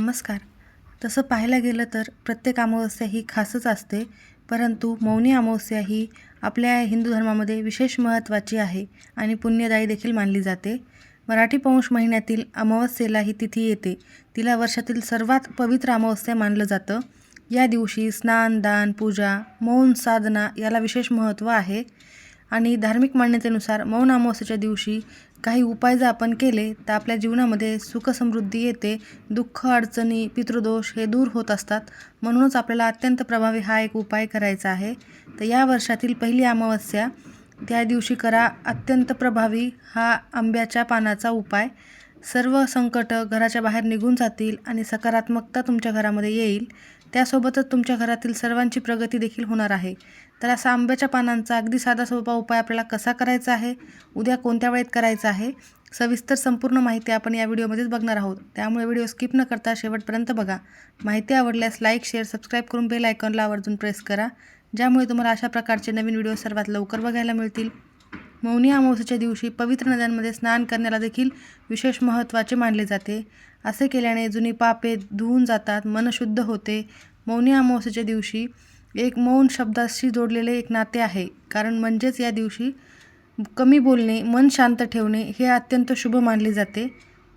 नमस्कार. तसं पाहायला गेलं तर प्रत्येक अमावस्या ही खासच असते परंतु मौनी अमावस्या ही आपल्या हिंदू धर्मामध्ये विशेष महत्त्वाची आहे आणि पुण्यदायी देखील मानली जाते. मराठी पौष महिन्यातील अमावस्येला ही तिथी येते. तिला वर्षातील सर्वात पवित्र अमावस्या मानलं जातं. या दिवशी स्नान दान पूजा मौन साधना याला विशेष महत्त्व आहे. आणि धार्मिक मान्यतेनुसार मौन अमावस्येच्या दिवशी काही उपाय जर आपण केले तर आपल्या जीवनामध्ये सुखसमृद्धी येते दुःख अडचणी पितृदोष हे दूर होत असतात. म्हणूनच आपल्याला अत्यंत प्रभावी हा एक उपाय करायचा आहे. तर या वर्षातील पहिली अमावस्या त्या दिवशी करा अत्यंत प्रभावी हा आंब्याच्या पानाचा उपाय. सर्व संकट घराच्या बाहेर निघून जातील आणि सकारात्मकता तुमच्या घरामध्ये येईल. त्यासोबतच तुमच्या घरातील सर्वांची प्रगती देखील होणार आहे. तर असा आंब्याच्या पानांचा अगदी साधा सोपा उपाय आपल्याला कसा करायचा आहे उद्या कोणत्या वेळेत करायचा आहे सविस्तर संपूर्ण माहिती आपण या व्हिडिओमध्येच बघणार आहोत. त्यामुळे व्हिडिओ स्किप न करता शेवटपर्यंत बघा. माहिती आवडल्यास लाईक शेअर सबस्क्राईब करून बेल आयकॉनला आवर्जून प्रेस करा. ज्यामुळे तुम्हाला अशा प्रकारचे नवीन व्हिडिओ सर्वात लवकर बघायला मिळतील. मौनी अमावस्येच्या दिवशी पवित्र नद्यांमध्ये स्नान करण्याला देखील विशेष महत्त्वाचे मानले जाते. असे केल्याने जुनी पापे धुवून जातात मन शुद्ध होते. मौनी अमावस्येच्या दिवशी एक मौन शब्दाशी जोडलेले एक नाते आहे. कारण म्हणजेच या दिवशी कमी बोलणे मन शांत ठेवणे हे अत्यंत शुभ मानले जाते.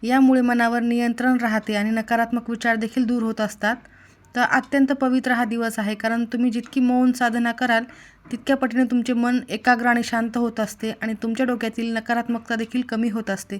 यामुळे मनावर नियंत्रण राहते आणि नकारात्मक विचार देखील दूर होत असतात. तर अत्यंत पवित्र हा दिवस आहे. कारण तुम्ही जितकी मौन साधना कराल तितक्या पटीने तुमचे मन एकाग्र आणि शांत होत असते आणि तुमच्या डोक्यातील नकारात्मकता देखील कमी होत असते.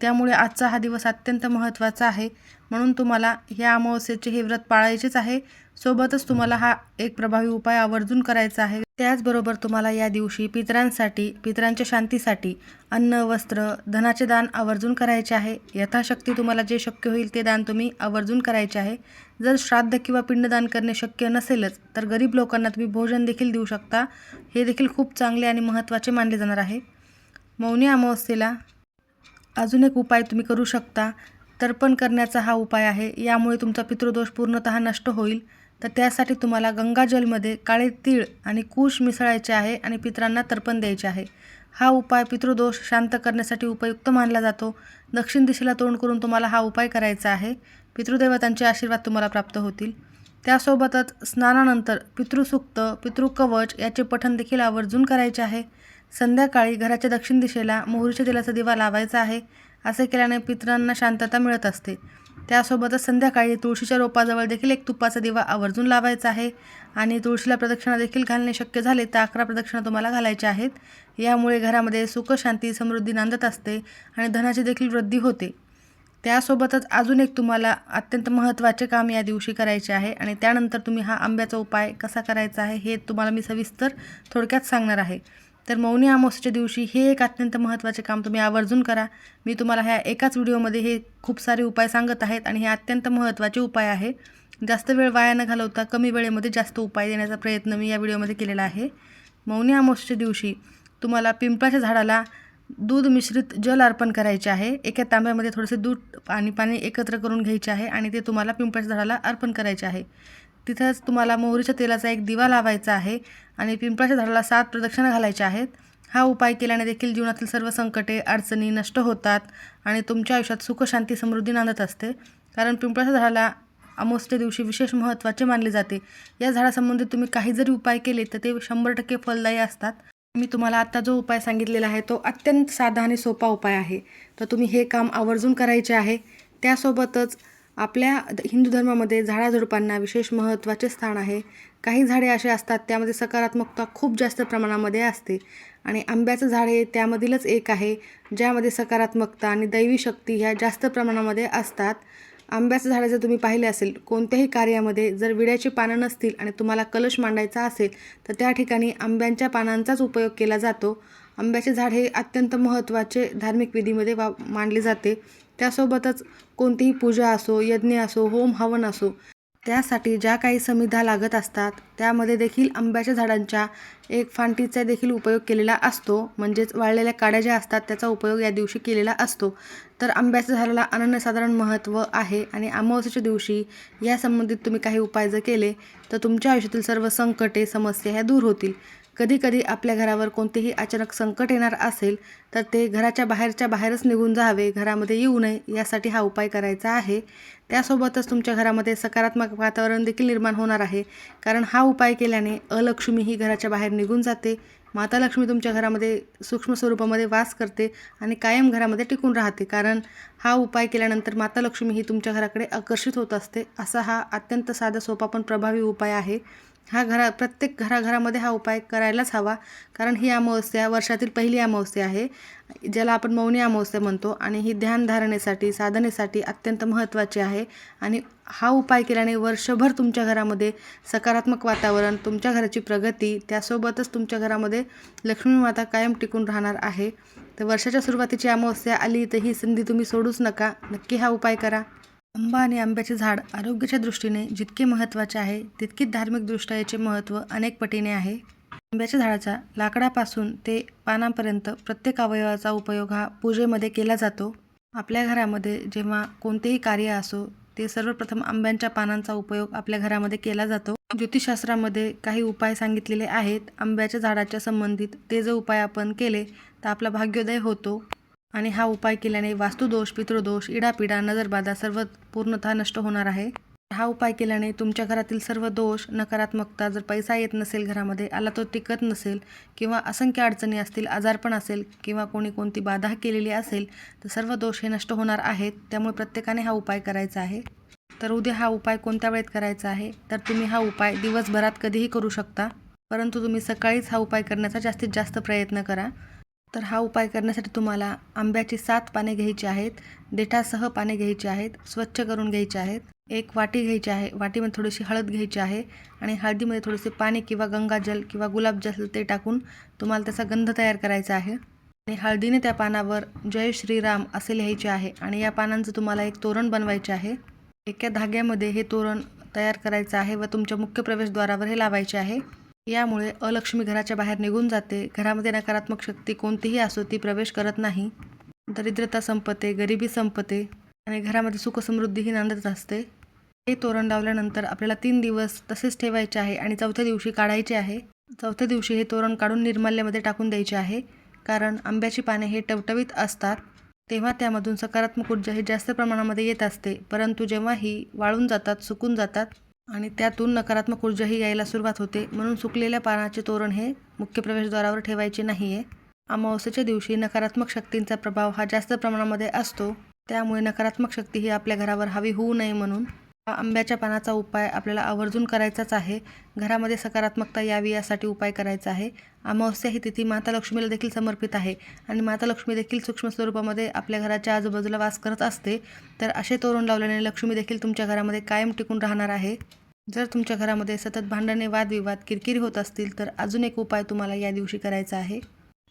त्यामुळे आजचा हा दिवस अत्यंत महत्त्वाचा आहे. म्हणून तुम्हाला ह्या अमावस्येचे हे व्रत पाळायचेच आहे. सोबतच तुम्हाला हा एक प्रभावी उपाय आवर्जून करायचा आहे. त्याचबरोबर तुम्हाला या दिवशी पितरांसाठी पितरांच्या शांतीसाठी अन्न वस्त्र धनाचे दान आवर्जून करायचे आहे. यथाशक्ती तुम्हाला जे शक्य होईल ते दान तुम्ही आवर्जून करायचे आहे. जर श्राद्ध किंवा पिंडदान करणे शक्य नसेलच तर गरीब लोकांना तुम्ही भोजन देखील देऊ शकता. हे देखील खूप चांगले आणि महत्त्वाचे मानले जाणार आहे. मौनी अमावस्येला अजून एक उपाय तुम्ही करू शकता. तर्पण करण्याचा हा उपाय आहे. यामुळे तुमचा पितृदोष पूर्णतः नष्ट होईल. तर त्यासाठी तुम्हाला गंगाजलमध्ये काळे तीळ आणि कूश मिसळायचे आहे आणि पितरांना तर्पण द्यायचे आहे. हा उपाय पितृदोष शांत करण्यासाठी उपयुक्त मानला जातो. दक्षिण दिशेला तोंड करून तुम्हाला हा उपाय करायचा आहे. पितृदेवतांचे आशीर्वाद तुम्हाला प्राप्त होतील. त्यासोबतच स्नानानंतर पितृसूक्त पितृकवच याचे पठण देखील आवर्जून करायचे आहे. संध्याकाळी घराच्या दक्षिण दिशेला मोहरीच्या तेलाचा दिवा लावायचा आहे. असे केल्याने पितरांना शांतता मिळत असते. त्यासोबतच संध्याकाळी तुळशीच्या रोपाजवळ देखील एक तुपाचा दिवा आवर्जून लावायचा आहे. आणि तुळशीला प्रदक्षिणा देखील घालणे शक्य झाले तर अकरा प्रदक्षिणा तुम्हाला घालायच्या आहेत. यामुळे घरामध्ये सुख शांती समृद्धी नांदत असते आणि धनाची देखील वृद्धी होते. त्यासोबतच अजून एक तुम्हाला अत्यंत महत्त्वाचे काम या दिवशी करायचे आहे आणि त्यानंतर तुम्ही हा आंब्याचा उपाय कसा करायचा आहे हे तुम्हाला मी सविस्तर थोडक्यात सांगणार आहे. तर मौनी अमावस्येच्या दिवशी हे एक अत्यंत महत्त्वाचे काम तुम्ही आवर्जून करा. मी तुम्हाला ह्या एकाच व्हिडिओमध्ये हे खूप सारे उपाय सांगत आहेत आणि हे अत्यंत महत्त्वाचे उपाय आहे. जास्त वेळ वाया न घालवता कमी वेळेमध्ये जास्त उपाय देण्याचा प्रयत्न मी या व्हिडिओमध्ये केलेला आहे. मौनी अमावस्येच्या दिवशी तुम्हाला पिंपळाच्या झाडाला दूध मिश्रित जल अर्पण करायचे आहे. एका तांब्यामध्ये थोडेसे दूध आणि पाणी एकत्र करून घ्यायचे आहे आणि ते तुम्हाला पिंपळाच्या झाडाला अर्पण करायचे आहे. तिथंच तुम्हाला मोहरीच्या तेलाचा एक दिवा लावायचा आहे आणि पिंपळाच्या झाडाला सात प्रदक्षिणा घालायच्या आहेत. हा उपाय केल्याने देखील जीवनातील सर्व संकटे अडचणी नष्ट होतात आणि तुमच्या आयुष्यात सुख शांती समृद्धी नांदत असते. कारण पिंपळाच्या झाडाला अमावस्येच्या दिवशी विशेष महत्त्वाचे मानले जाते. या झाडासंबंधित तुम्ही काही जरी उपाय केले तर ते शंभर टक्के फलदायी असतात. मी तुम्हाला आत्ता जो उपाय सांगितलेला आहे तो अत्यंत साधा आणि सोपा उपाय आहे. तर तुम्ही हे काम आवर्जून करायचे आहे. त्यासोबतच आपल्या हिंदू धर्मामध्ये झाडाझुडपांना विशेष महत्त्वाचे स्थान आहे. काही झाडे असे असतात त्यामध्ये सकारात्मकता खूप जास्त प्रमाणामध्ये असते. आणि आंब्याचं झाड हे त्यामधीलच एक आहे ज्यामध्ये सकारात्मकता आणि दैवी शक्ती ह्या जास्त प्रमाणामध्ये असतात. आंब्याचं झाड जर तुम्ही पाहिले असेल कोणत्याही कार्यामध्ये जर विड्याची पानं नसतील आणि तुम्हाला कलश मांडायचा असेल तर त्या ठिकाणी आंब्यांच्या पानांचाच उपयोग केला जातो. आंब्याचे झाड हे अत्यंत महत्त्वाचे धार्मिक विधीमध्ये वा मानले जाते. त्यासोबतच कोणतीही पूजा असो यज्ञ असो होम हवन असो त्यासाठी ज्या काही समिधा लागत असतात त्यामध्ये देखील आंब्याच्या झाडांच्या एक फांटीचा देखील उपयोग केलेला असतो. म्हणजेच वाळलेल्या काड्या ज्या असतात त्याचा उपयोग या दिवशी केलेला असतो. तर आंब्याच्या झाडाला अनन्यसाधारण महत्त्व आहे आणि अमावस्येच्या दिवशी या संबंधित तुम्ही काही उपाय जर केले तर तुमच्या आयुष्यातील सर्व संकटे समस्या ह्या दूर होतील. कधीकधी आपल्या घरावर कोणतेही अचानक संकट येणार असेल तर ते घराच्या बाहेरच्या बाहेरच निघून जावे घरामध्ये येऊ नये यासाठी हा उपाय करायचा आहे. त्यासोबतच तुमच्या घरामध्ये सकारात्मक वातावरण देखील निर्माण होणार आहे. कारण हा उपाय केल्याने अलक्ष्मी ही घराच्या बाहेर निघून जाते. माता लक्ष्मी तुमच्या घरामध्ये सूक्ष्म स्वरूपामध्ये वास करते आणि कायम घरामध्ये टिकून राहते. कारण हा उपाय केल्यानंतर माता लक्ष्मी ही तुमच्या घराकडे आकर्षित होत असते. असा हा अत्यंत साधा सोपा पण प्रभावी उपाय आहे. हा घरा प्रत्येक घराघरामध्ये हा उपाय करायलाच हवा. कारण ही अमावस्या वर्षातील पहिली अमावस्या आहे ज्याला आपण मौनी अमावस्या म्हणतो. आणि ही ध्यानधारणेसाठी साधनेसाठी अत्यंत महत्त्वाची आहे. आणि हा उपाय केल्याने वर्षभर तुमच्या घरामध्ये सकारात्मक वातावरण तुमच्या घराची प्रगती त्यासोबतच तुमच्या घरामध्ये लक्ष्मी माता कायम टिकून राहणार आहे. तर वर्षाच्या सुरुवातीची अमावस्या आली तर ही संधी तुम्ही सोडूच नका. नक्की हा उपाय करा. आंबा आणि आंब्याचे झाड आरोग्याच्या दृष्टीने जितके महत्त्वाचे आहे तितकीच धार्मिकदृष्ट्या याचे महत्त्व अनेक पटीने आहे. आंब्याच्या झाडाच्या लाकडापासून ते पानांपर्यंत प्रत्येक अवयवाचा उपयोग हा पूजेमध्ये केला जातो. आपल्या घरामध्ये जेव्हा कोणतेही कार्य असो ते सर्वप्रथम आंब्यांच्या पानांचा उपयोग आपल्या घरामध्ये केला जातो. ज्योतिषशास्त्रामध्ये काही उपाय सांगितलेले आहेत. आंब्याच्या झाडाच्या संबंधित ते जर उपाय आपण केले तर आपला भाग्योदय होतो. आणि हा उपाय केल्याने वास्तुदोष पितृदोष इडापिडा नजरबाधा सर्व पूर्णतः नष्ट होणार आहे. हा उपाय केल्याने तुमच्या घरातील सर्व दोष नकारात्मकता जर पैसा येत नसेल घरामध्ये आला तो टिकत नसेल किंवा असंख्य अडचणी असतील आजारपण असेल किंवा कोणी कोणती बाधा केलेली असेल तर सर्व दोष हे नष्ट होणार आहेत त्यामुळे प्रत्येकाने हा उपाय करायचा आहे. तर उद्या हा उपाय कोणत्या वेळेत करायचा आहे? तर तुम्ही हा उपाय दिवसभरात कधीही करू शकता परंतु तुम्ही सकाळीच हा उपाय करण्याचा जास्तीत जास्त प्रयत्न करा. तर हा उपाय करण्यासाठी तुम्हाला आंब्याची सात पाने घ्यायची आहेत देठासह पाने घ्यायची आहेत स्वच्छ करून घ्यायची आहेत एक वाटी घ्यायची आहे वाटीमध्ये थोडीशी हळद घ्यायची आहे आणि हळदीमध्ये थोडेसे पाणी किंवा गंगाजल किंवा गुलाबजल ते टाकून तुम्हाला त्याचा गंध तयार करायचा आहे. आणि हळदीने त्या पानावर जय श्रीराम असे लिहायचे आहे आणि या पानांचं तुम्हाला एक तोरण बनवायचे आहे. एका धाग्यामध्ये हे तोरण तयार करायचं आहे व तुमच्या मुख्य प्रवेशद्वारावर हे लावायचे आहे. यामुळे अलक्ष्मी घराच्या बाहेर निघून जाते. घरामध्ये नकारात्मक शक्ती कोणतीही असो ती प्रवेश करत नाही. दरिद्रता संपते गरिबी संपते आणि घरामध्ये सुखसमृद्धीही नांदत असते. हे तोरण लावल्यानंतर आपल्याला तीन दिवस तसेच ठेवायचे आहे आणि चौथ्या दिवशी काढायचे आहे. चौथ्या दिवशी हे तोरण काढून निर्माल्यामध्ये टाकून द्यायचे आहे. कारण आंब्याची पाने हे टवटवीत असतात तेव्हा त्यामधून सकारात्मक ऊर्जा ही जास्त प्रमाणामध्ये येत असते. परंतु जेव्हा ही वाळून जातात सुकून जातात आणि त्यातून नकारात्मक ऊर्जाही यायला सुरुवात होते. म्हणून सुकलेल्या पानाचे तोरण हे मुख्य प्रवेशद्वारावर ठेवायचे नाही आहे अमावस्येच्या दिवशी नकारात्मक शक्तींचा प्रभाव हा जास्त प्रमाणामध्ये असतो. त्यामुळे नकारात्मक शक्ती ही आपल्या घरावर हवी होऊ नये म्हणून हा आंब्याच्या पानाचा उपाय आपल्याला आवर्जून करायचाच आहे. घरामध्ये सकारात्मकता यावी यासाठी उपाय करायचा आहे. अमावस्या ही तिथी माता लक्ष्मीला देखील समर्पित आहे आणि माता लक्ष्मी देखील सूक्ष्म स्वरूपामध्ये आपल्या घराच्या आजूबाजूला वास करत असते. तर असे तोरण लावल्याने लक्ष्मी देखील तुमच्या घरामध्ये कायम टिकून राहणार आहे. जर तुमच्या घरामध्ये सतत भांडणे वादविवाद किरकिरी होत असतील तर अजून एक उपाय तुम्हाला या दिवशी करायचा आहे.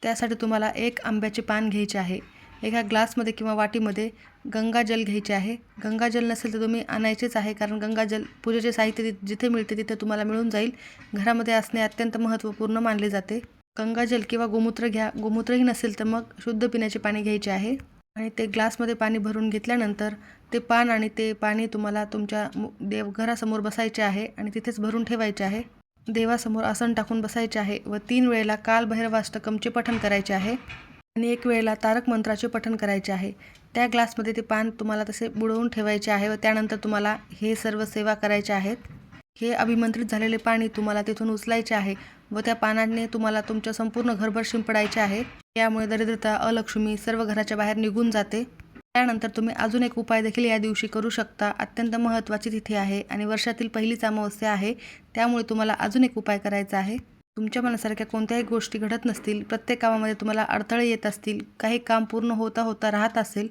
त्यासाठी तुम्हाला एक आंब्याचे पान घ्यायचे आहे. एका ग्लासमध्ये किंवा वाटीमध्ये गंगाजल घ्यायचे आहे. गंगाजल नसेल तर तुम्ही आणायचेच आहे कारण गंगाजल पूजेचे साहित्य जिथे मिळते तिथे तुम्हाला मिळून जाईल. घरामध्ये असणे अत्यंत महत्त्वपूर्ण मानले जाते. गंगाजल किंवा गोमूत्र घ्या गोमूत्रही नसेल तर मग शुद्ध पिण्याचे पाणी घ्यायचे आहे. आणि ते ग्लासमध्ये पाणी भरून घेतल्यानंतर ते पान आणि ते पाणी तुम्हाला तुमच्या देवघरासमोर बसायचे आहे आणि तिथेच भरून ठेवायचे आहे. देवासमोर आसन टाकून बसायचे आहे व तीन वेळेला कालभैरवाष्टकमचे पठण करायचे आहे आणि एक वेळेला तारक मंत्राचे पठण करायचे आहे. त्या ग्लासमध्ये ते पान तुम्हाला तसे बुडवून ठेवायचे आहे व त्यानंतर तुम्हाला हे सर्व सेवा करायचे आहेत. हे अभिमंत्रित झालेले पाणी तुम्हाला तिथून उचलायचे आहे. व त्या पानाने तुम्हाला तुमच्या संपूर्ण घरभर शिंपडायचे आहे यामुळे दरिद्रता अलक्ष्मी सर्व घराच्या बाहेर निघून जाते. त्यानंतर तुम्ही अजून एक उपाय देखील या दिवशी करू शकता. अत्यंत महत्त्वाची तिथी आहे आणि वर्षातील पहिलीच अमावस्या आहे. त्यामुळे तुम्हाला अजून एक उपाय करायचा आहे. तुमच्या मनासारख्या कोणत्याही गोष्टी घडत नसतील प्रत्येक कामामध्ये तुम्हाला अडथळे येत असतील काही काम पूर्ण होता होता राहत असेल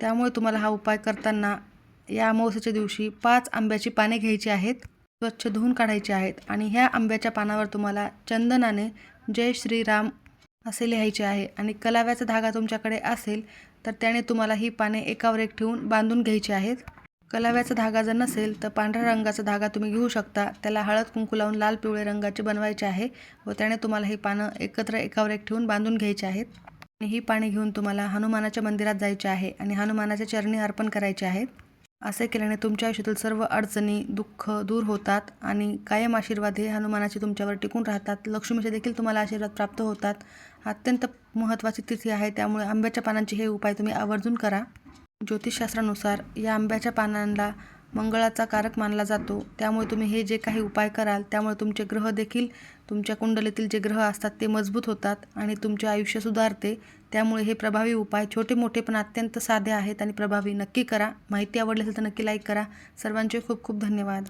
त्यामुळे तुम्हाला हा उपाय करताना या अमावस्येच्या दिवशी पाच आंब्याची पाने घ्यायची आहेत. स्वच्छ धुवून काढायचे आहेत आणि ह्या आंब्याच्या पानावर तुम्हाला चंदनाने जय श्रीराम असे लिहायचे आहे. आणि कलाव्याचा धागा तुमच्याकडे असेल तर त्याने तुम्हाला ही पाने एकावर एक ठेवून बांधून घ्यायची आहेत. कलाव्याचा धागा जर नसेल तर पांढऱ्या रंगाचा धागा तुम्ही घेऊ शकता. त्याला हळद कुंकू लावून लाल पिवळे रंगाचे बनवायचे आहे व त्याने तुम्हाला ही पानं एकत्र एकावर एक ठेवून बांधून घ्यायची आहेत. आणि ही पाने घेऊन तुम्हाला हनुमानाच्या मंदिरात जायचे आहे आणि हनुमानाच्या चरणी अर्पण करायचे आहेत. असे केल्याने तुमच्या आयुष्यातील सर्व अडचणी दुःख दूर होतात आणि कायम आशीर्वाद हे हनुमानाचे तुमच्यावर टिकून राहतात. लक्ष्मीचे देखील तुम्हाला आशीर्वाद प्राप्त होतात. अत्यंत महत्त्वाची तिथी आहे. त्यामुळे आंब्याच्या पानांचे हे उपाय तुम्ही आवर्जून करा. ज्योतिषशास्त्रानुसार या आंब्याच्या पानांना मंगळाचा कारक मानला जातो. त्यामुळे तुम्ही हे जे काही उपाय कराल त्यामुळे तुमचे ग्रह देखील तुमच्या कुंडलीतील जे ग्रह असतात ते मजबूत होतात आणि तुमचे आयुष्य सुधारते. त्यामुळे हे प्रभावी उपाय छोटे मोठे पण अत्यंत साधे आहेत आणि प्रभावी. नक्की करा. माहिती आवडली असेल तर नक्की लाईक करा. सर्वांचे खूप खूप धन्यवाद.